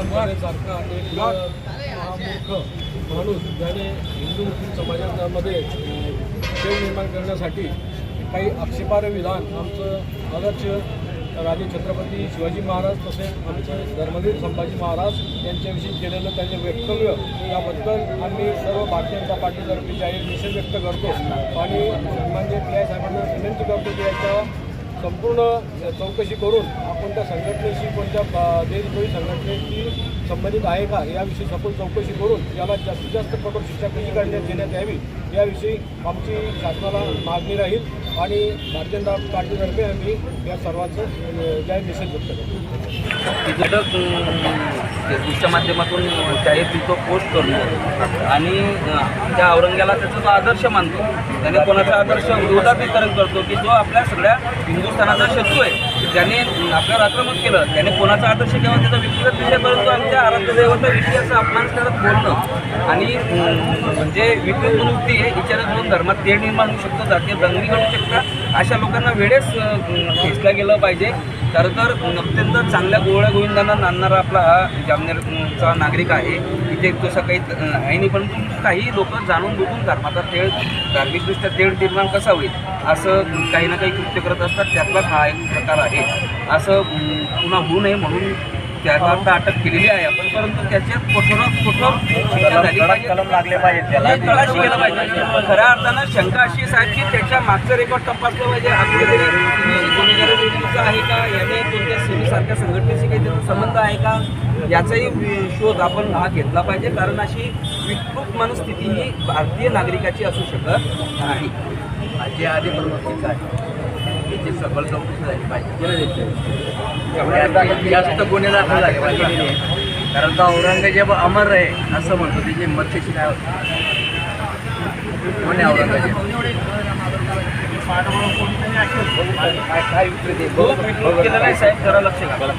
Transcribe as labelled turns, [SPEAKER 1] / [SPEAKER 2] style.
[SPEAKER 1] सारखा एक माणूस ज्याने हिंदू मुस्लिम समाजामध्ये खेळ निर्माण करण्यासाठी काही आक्षेपार्ह विधान आमचं आदर्श राजे छत्रपती शिवाजी महाराज तसेच आमचे धर्मवीर संभाजी महाराज यांच्याविषयी केलेलं त्यांचे वक्तव्य याबद्दल आम्ही सर्व भारतीय जनता पार्टीतर्फे जाहीर निषेध व्यक्त करतो आणि सन्मान्य पी आय साहेबांना विनंती करतो की याच्या संपूर्ण चौकशी करून आपण त्या संघटनेशी कोणत्या अ, देशद्रोही संघटनेशी संबंधित आहे का याविषयी सखोल चौकशी करून याला जास्तीत जास्त कठोर शिक्षा कशी काढण्यात देण्यात यावी याविषयी आमची शासनाला मागणी राहील आणि भारतीय जनता पार्टीतर्फे आम्ही या सर्वांचं अ, जाहीर निषेध व्यक्त करतो.
[SPEAKER 2] तिकडं फेसबुकच्या माध्यमातून जाहीर तिथं पोस्ट करतो. आणि त्या औरंग्याला त्याचा जो आदर्श मानतो. त्याने कोणाचा आदर्श विरोधाभिकरण करतो की जो आपल्या सगळ्या हिंदुस्थानाचा शत्रू आहे ज्याने आपल्यावर आक्रमण केलं त्याने कोणाचा आदर्श घ्यावा त्याचा व्यक्तिगत विषय परंतु आमच्या आराध्यदैवाचा दैवता असं अपमान करत बोलणं. आणि म्हणजे विकृत मनोवृत्ती आहे हिच्याने दोन धर्मात तेढ निर्माण होऊ शकतो जातीय दंगली घडू शकतात अशा लोकांना वेळेस खेचला गेलं पाहिजे. खरं तर अत्यंत चांगल्या गोवळ्या गोविंदांना नांदणारा आपला हा जामनेरचा नागरिक आहे. इथे तसं काही आहे नाही परंतु काही लोक जाणून बुजून धर्माचा तेळ धार्मिकदृष्ट्या तेळ निर्माण कसा होईल असं काही ना काही कृत्य करत असतात. त्यातलाच हा एक प्रकार आहे. असं पुन्हा होऊ नये म्हणून त्याला आता अटक केलेली आहे आपण परंतु त्याच्यात कठोर कठोर शिक्षा झाली पाहिजे. तळाशी गेलं खऱ्या अर्थानं शंका अशी आहे की त्याच्या मागचं रेकॉर्ड तपासलं पाहिजे. हा कुठेतरी गुन्हेगारी विरुद्धचा आहे का? याने कोणत्या सेवेसारख्या संघटनेशी काही त्याचा संबंध आहे का? याचाही शोध आपण हा घेतला पाहिजे. कारण अशी विकृत मनस्थिती ही भारतीय नागरिकाची असू शकत नाही.
[SPEAKER 3] जे आधी प्रवृत्तीचं आहे याची सफल चौकशी झाली पाहिजे. जास्त गुन्हे दाखल झाले पाहिजे. कारण का औरंगजेब अमर आहे असं म्हणतो त्याची कशी काय होती. कोण आहे औरंगजेब?
[SPEAKER 2] नाही साहेब जरा लक्ष घाला.